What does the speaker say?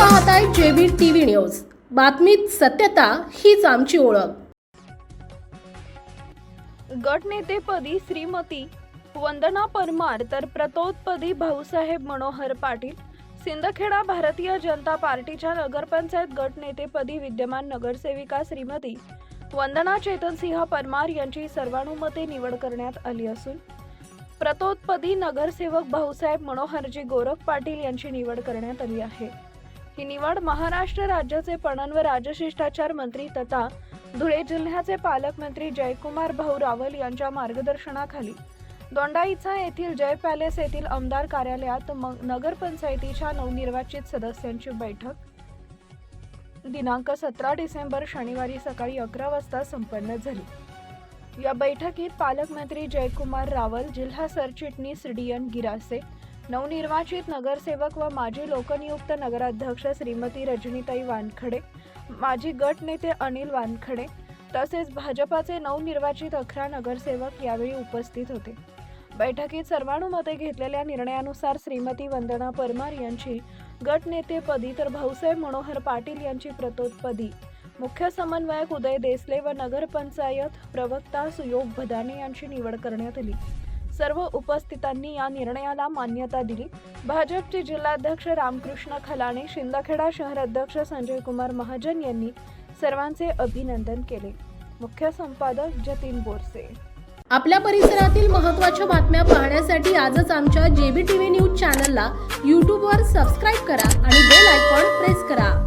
पाहताय JB TV news. बातमीत सत्यता हीच आमची ओळख. गटनेतेपदी श्रीमती वंदना परमार तर प्रतोदपदी भाऊसाहेब मनोहर पाटील सिंदखेडा भारतीय जनता पार्टीच्या नगरपंचायत गटनेतेपदी विद्यमान नगरसेविका श्रीमती वंदना चेतनसिंह परमार यांची सर्वानुमते निवड करण्यात आली असून प्रतोदपदी नगरसेवक भाऊसाहेब मनोहरजी गोरख पाटील यांची निवड करण्यात आली आहे. ही निवड महाराष्ट्र राज्याचे पणन व राजशिष्टाचार मंत्री तथा धुळे जिल्ह्याचे पालकमंत्री जयकुमार भाऊ रावल यांच्या मार्गदर्शनाखाली दोंडाईचा येथील जय पॅलेस येथील आमदार कार्यालयात नगरपंचायतीच्या नवनिर्वाचित सदस्यांची बैठक. दिनांक सतरा डिसेंबर शनिवारी सकाळी अकरा वाजता संपन्न झाली. या बैठकीत पालकमंत्री जयकुमार रावल जिल्हा सरचिटणीस डी एन गिरासे नवनिर्वाचित नगरसेवक व माजी लोकनियुक्त नगराध्यक्ष श्रीमती रजनीताई वानखडे माजी गटनेते अनिल वानखडे तसेच भाजपाचे नवनिर्वाचित अकरा नगरसेवक यावेळी उपस्थित होते. बैठकीत सर्वानुमते घेतलेल्या निर्णयानुसार श्रीमती वंदना परमार यांची गटनेतेपदी तर भाऊसाहेब मनोहर पाटील यांची प्रतोदपदी मुख्य समन्वयक उदय देसले व नगरपंचायत प्रवक्ता सुयोग भदाने यांची निवड करण्यात आली. सर्व उपस्थितांनी या निर्णयाला मान्यता दिली. भाजपचे जिल्हाध्यक्ष रामकृष्ण खलाणे शिंदखेडा शहर अध्यक्ष संजय कुमार महाजन यांनी सर्वांचे अभिनंदन केले. मुख्य संपादक जतीन बोरसे. आपल्या परिसरातील महत्त्वाच्या बातम्या पाहण्यासाठी आजच आमच्या जेबी टीव्ही न्यूज चॅनलला यूट्यूबवर सबस्क्राईब करा आणि बेल आयकॉन प्रेस करा.